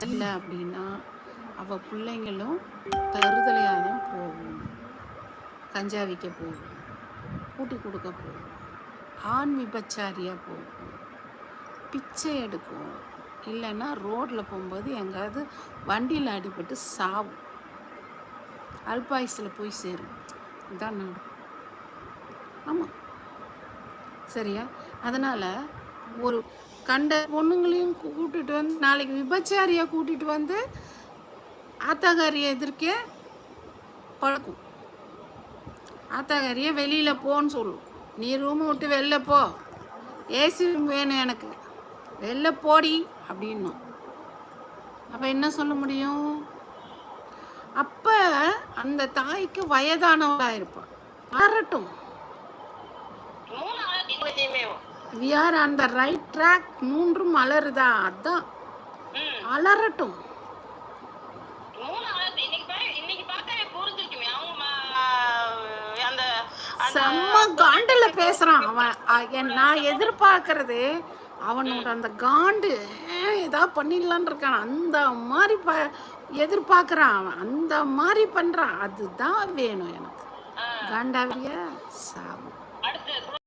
இல்லை அப்படின்னா அவள் பிள்ளைங்களும் தருதலையாக தான் போகும். கஞ்சா விற்க போகும். கூட்டி கொடுக்க போகும். ஆண் விபச்சாரியாக போகும். பிச்சை எடுக்கும். இல்லைன்னா ரோட்டில் போகும்போது எங்கேயாவது வண்டியில் அடிபட்டு சாவும். அல்பாயுசில் போய் சேரும். இதான் நடக்கும். ஆமாம் சரியா? அதனால் ஒரு கண்ட பொண்ணுங்களையும் கூ- வந்து நாளைக்கு விபச்சாரியை கூட்டிகிட்டு வந்து ஆத்தாகாரியை எதிர்க்க பழக்கும். ஆத்தாகாரியை வெளியில் போன்னு சொல்லும். நீ ரூமை விட்டு வெளில போ. ஏசி ரூம் வேணும் எனக்கு. வெளில போடி அப்படின்னும். அப்போ என்ன சொல்ல முடியும்? அப்போ அந்த தாய்க்கு வயதானவளாக இருப்பாள் மாறட்டும் we are on the right track மூன்றும் மலருதா அதான். அலறட்டும். செம்ம காண்டுல பேசுறான் அவன். நான் எதிர்பார்க்கறது அவனோட அந்த காண்டு. ஏதாவது பண்ணிடலான்னு இருக்கான். அந்த மாதிரி ப எதிர்பார்க்கறான் அவன். அந்த மாதிரி பண்றான். அதுதான் வேணும் எனக்கு. ஆ, காண்டாவிய சாவு. அடுத்து